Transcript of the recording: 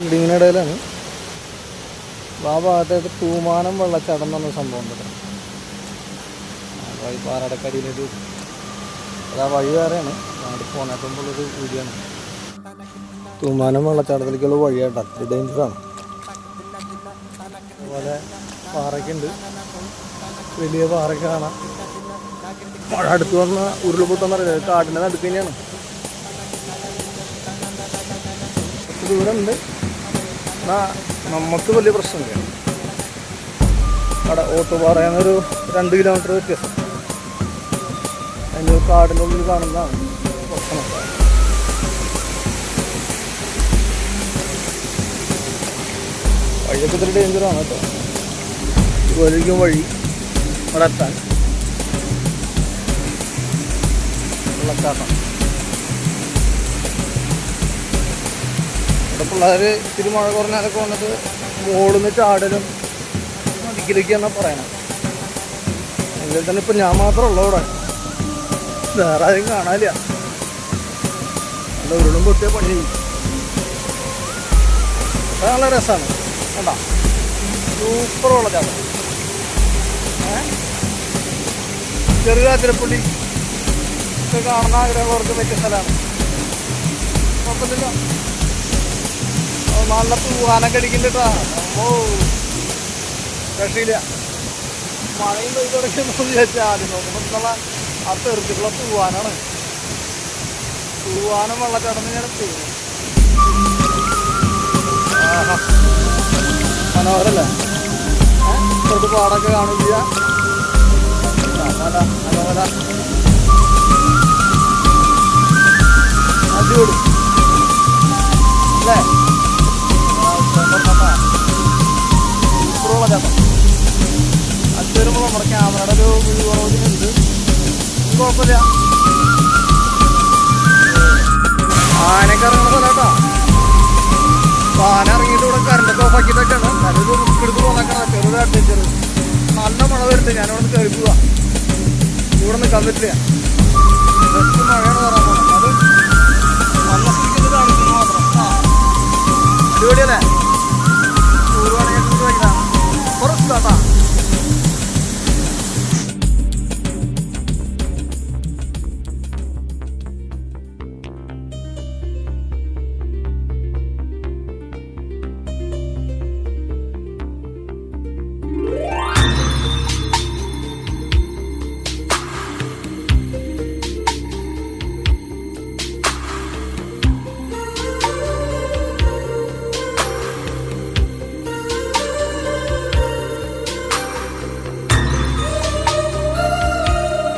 ബിൽഡിങ്ങിനിടയിലാണ് ആ ഭാഗത്തായിട്ട് തൂമാനം വെള്ളച്ചാട്ടം എന്ന് പറഞ്ഞ സംഭവം ഉണ്ട് കേട്ടോ. അപ്പോൾ ഈ പാറടക്കടിയിലൊരു അതാ വഴി വേറെയാണ്. നാട് വീഡിയോ ആണ്. തൂമാനം വെള്ളച്ചാട്ടത്തിലേക്കുള്ള വഴിയാട്ടോ അത്ര ഡേഞ്ചറാണ് അതുപോലെ പാറയ്ക്കുണ്ട്. വലിയ പാറ കാണാം. മഴ അടുത്ത് വന്ന ഉരുൾപൊട്ടെന്നറിയില്ല കാടിന്റെ നടുക്ക് തന്നെയാണ്. ദൂരമുണ്ട്. എന്നാ നമുക്ക് വലിയ പ്രശ്നമില്ല. അവിടെ ഓട്ടുപാറയെന്നൊരു രണ്ട് കിലോമീറ്റർ വ്യത്യാസം. അതിന് കാടിന്റെ ഉള്ളിൽ കാണുന്നതാണ് പ്രശ്നം. വഴിയൊക്കെ ഇത്തിരി ഡേഞ്ചറാണ് കേട്ടോ. ഇതുപോലെയിരിക്കും വഴി അവിടെ എത്താൻ. വെള്ളച്ചാട്ടം ഇവിടെ പിള്ളേർ ഇത്തിരി മഴ കുറഞ്ഞാലൊക്കെ വന്നിട്ട് ഓടുന്ന ചാടലും ചാടലും എന്നാ പറയണം. എങ്കിൽ തന്നെ ഇപ്പം ഞാൻ മാത്രമേ ഉള്ളൂ ഇവിടെ വേറെ ആരും കാണാനില്ല. എന്താ ഉരുളും പൊട്ടിയ പണി. നല്ല രസമാണ്. കണ്ടാ? സൂപ്പർ വെള്ളച്ചാട്ടം ചെറുകാത്തിരപ്പള്ളി ഒക്കെ കാണുന്ന ആഗ്രഹമുള്ളവർക്ക് പറ്റിയ സ്ഥലമാണ്. കുഴപ്പമില്ല നല്ല തൂവാനൊക്കെ അടിക്കണ്ടിട്ടാ ഓ രക്ഷയില്ല. മഴയും പെയ്ത് തുടങ്ങിയെന്ന് വിചാരിച്ചാൽ നോക്കുമ്പോൾ ആ തെറിച്ചിട്ടുള്ള തൂവാനാണ്. തൂവാനം വെള്ളച്ചാട്ടം ഞാൻ ആഹാ. മനോഹരല്ലേ? കുറച്ച് പാടൊക്കെ കാണില്ല ചെയ്യാം. മല മല മല അടിപൊളി. അല്ലേ? അത് വരുമ്പോൾ നമ്മുടെ ക്യാമറയുടെ ഒരു വ്യൂ കുറവിനുണ്ട് കുഴപ്പമില്ല. ആനയൊക്കെ ഇറങ്ങുന്ന സ്ഥലം കേട്ടോ. അപ്പൊ ആന ഇറങ്ങിയിട്ട് ഇവിടെ കറണ്ടൊക്കെ ഓഫ് നല്ലൊരു റിസ്ക് എടുത്ത് പോന്നേക്കണം ചെറുതായിട്ട് ചെറു നല്ല മഴ വരുന്നുണ്ട്. ഞാനിവിടെ നിന്ന് കയറി പോവാ. ഇവിടെ നിൽക്കാൻ പറ്റില്ല. മഴയാണ് പറയാൻ അത് നല്ല സ്ഥിതിക്ക് കാണിക്കുന്നു മാത്രം. അടിപൊളിയല്ലേ?